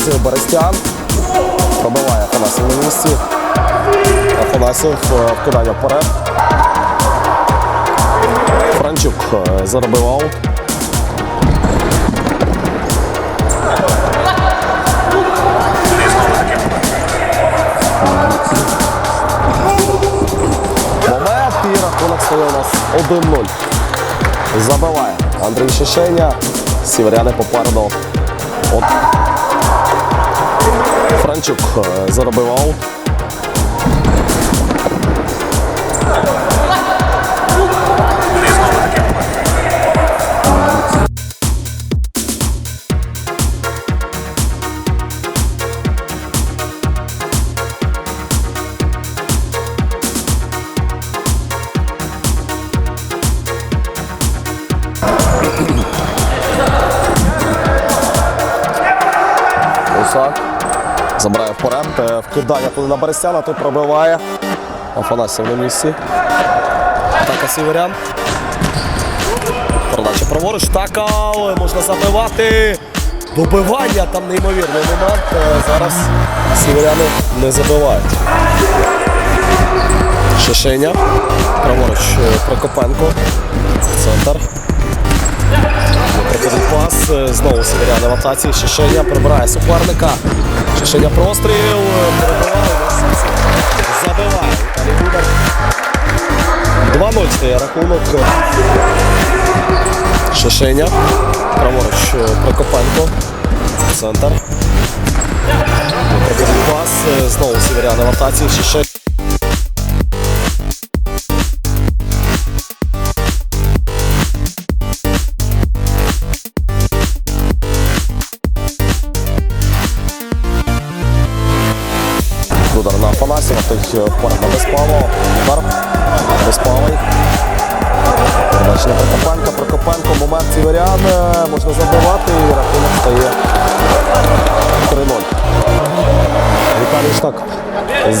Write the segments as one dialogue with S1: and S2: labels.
S1: Файбрас, Берестян. Пробиває Афанасів на місці. Афанасів е, вкидання вперед. Франчук е, заробив аут. Момент і рахунок стає у нас 1-0. Забиває Андрій Шишеня. Сіверяни попереду. От. Франчук е, заробив аут. Вперед. Е, Вкидання туди на Берестяна, той пробиває. Афанасів на місці. Атака Сіверян. Передача праворуч. Так, але можна забивати. Добивання там неймовірний момент. Е, Зараз сіверяни не забивають. Шишеня. Праворуч е, Прокопенко. Центр. Е, Знову сіверяни в атаці. Шишеня прибирає суперника. Шишеня простріл. е. Забиває. Віталій Дудар. 2-0 рахунок. Шишеня. Праворуч е, Прокопенко. Центр. Пас. Е, Знову сіверяни в атаці. Шишеня.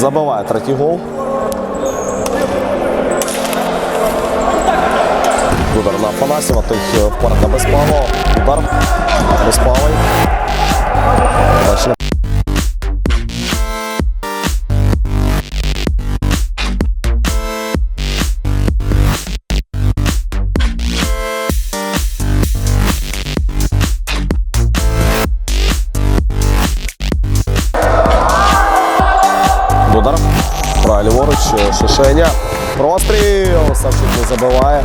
S1: Забиває третій гол. Удар на Афанасьєва, той е, вперед на Безпалова. Удар. Безпалий. Передача ліворуч, е, Шишеня. Простріл. Савчук не забиває.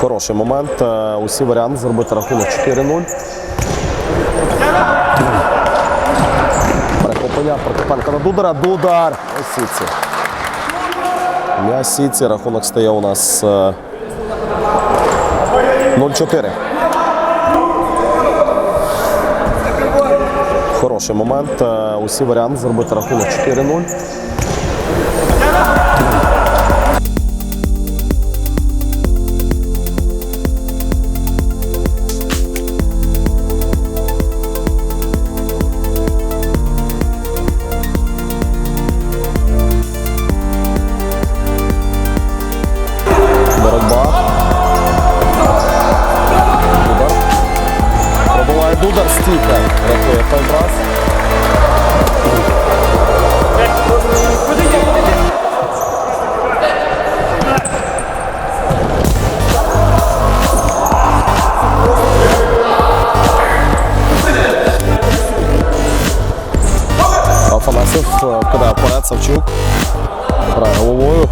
S1: Хороший момент. Е, Усі варіанти зробити рахунок 4-0. Перехоплення Прокопенка на Дудара. Дудар. Ось сітці. М'яч. Рахунок стає у нас е, 0-4. Хороший момент. Е, Усі варіанти зробити рахунок 4-0. Савчук. Грає головою.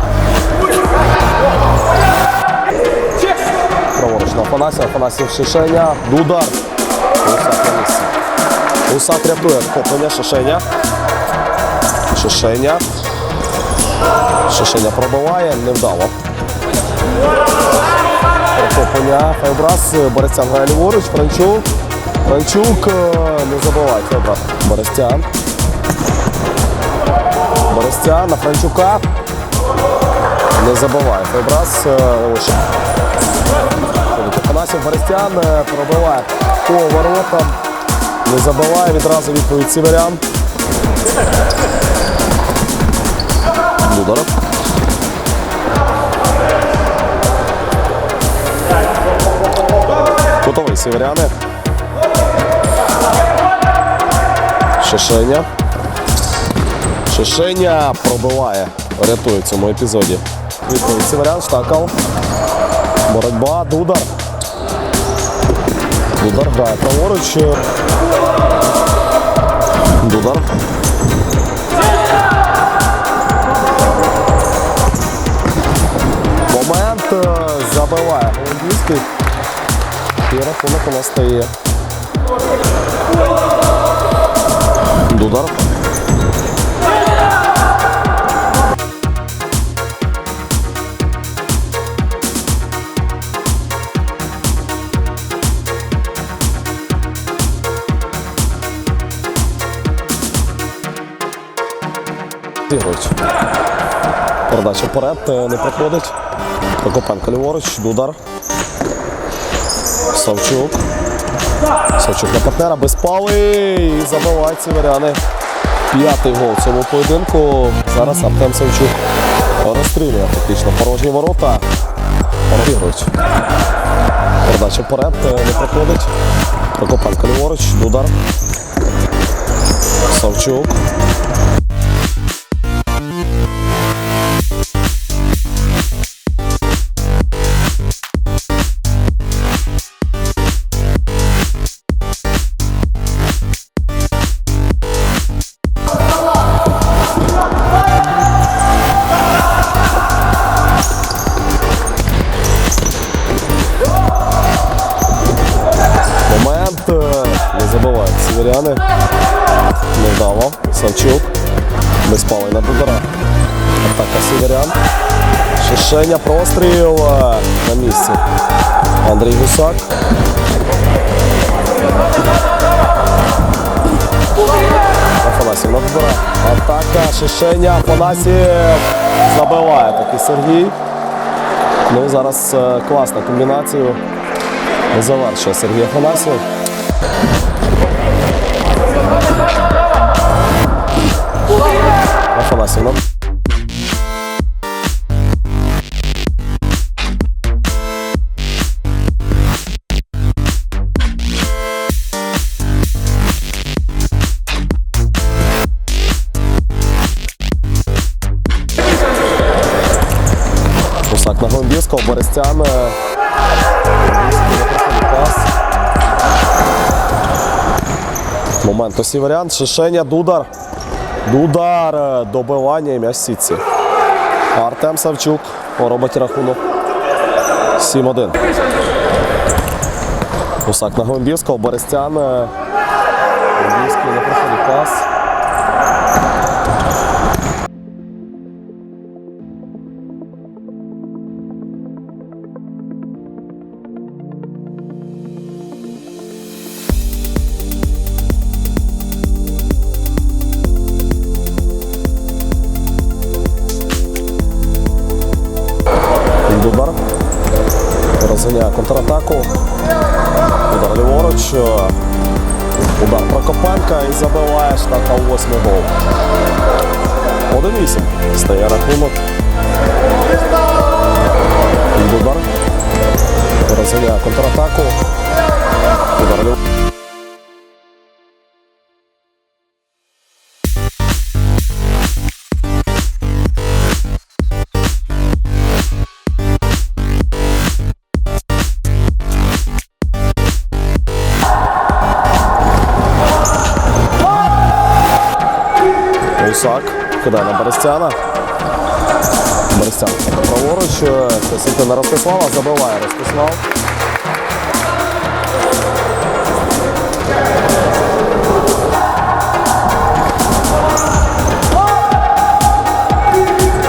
S1: Праворуч на Афанасія, Афанасів Шишеня, Дудар. Усак на. Усак рятує вхоплення Шишеня. Шишеня. Шишеня пробиває, невдало. Перехоплення Файбрас, Берестян грає ліворуч, Франчук. Франчук е, не забиває Файбрас. Берестян. Берестян на Франчука. Не забиває Файбрас. е, ось. Афанасів Берестян е, пробиває по воротам. Не забиває відразу відповідь Сіверян. Дударов. Готовий сіверяни. Шишеня. Шишеня пробиває. Рятує в цьому епізоді. Відповідь сіверян, штакал. Боротьба, Дудар. Дудар грає праворуч. Дудар. Момент е, забиває Голубівський. І рахунок у нас стає. Дудар. Ігорович. Передача вперед е, не проходить. Прокопенко ліворуч, Дудар. Савчук. Савчук на партнера безпалий і забивають сіверяни. П'ятий гол в цьому поєдинку. Зараз Артем Савчук розстрілює фактично порожні ворота. Ігорович. Передача вперед е, не проходить. Прокопенко ліворуч, Дудар. Савчук. Сіверяни. Невдало. Савчук. Безпалий на Дудара. Атака сіверян. Шишеня, простріл е, на місці. Андрій Гусак. Афанасів на Дудара. Атака, Шишеня, Афанасів. Забиває такий Сергій. Ну зараз е, класна комбінація. Завершує Сергій. Афанасів Голубівського, Борестян. пас. Момент ось і варіант. Шишеня, Дудар. Дудар. е, Добивання і м'яч сітці. Артем Савчук робить рахунок 7-1. Гусак на Голубівського, Борестян. е, не проходить пас. Дудар. Розганяє контратаку. Удар ліворуч. Удар Прокопенка і забиває у восьмий гол. 1-8. Стає рахунок. Дудар. Розганяє контратаку. Удар ліворуч. Гусак кидає на Берестяна. Берестян праворуч. е, на Ростислава забиває Ростислав.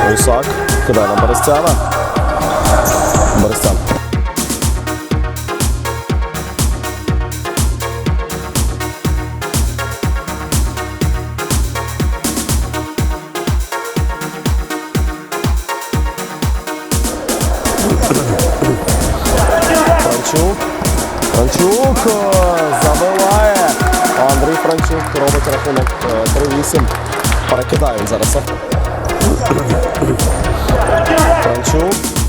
S1: Гусак кидає на Берестяна. робить рахунок е, 3-8. Перекидають зараз. Франчук.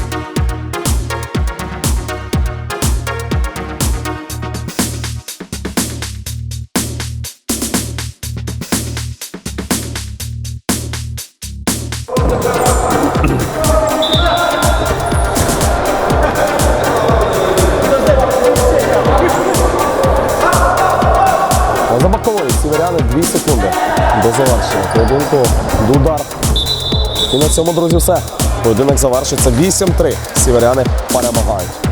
S1: 2 секунди до завершення поєдинку. Дудар. І на цьому, друзі, все. Поєдинок завершиться 8-3. Сіверяни перемагають.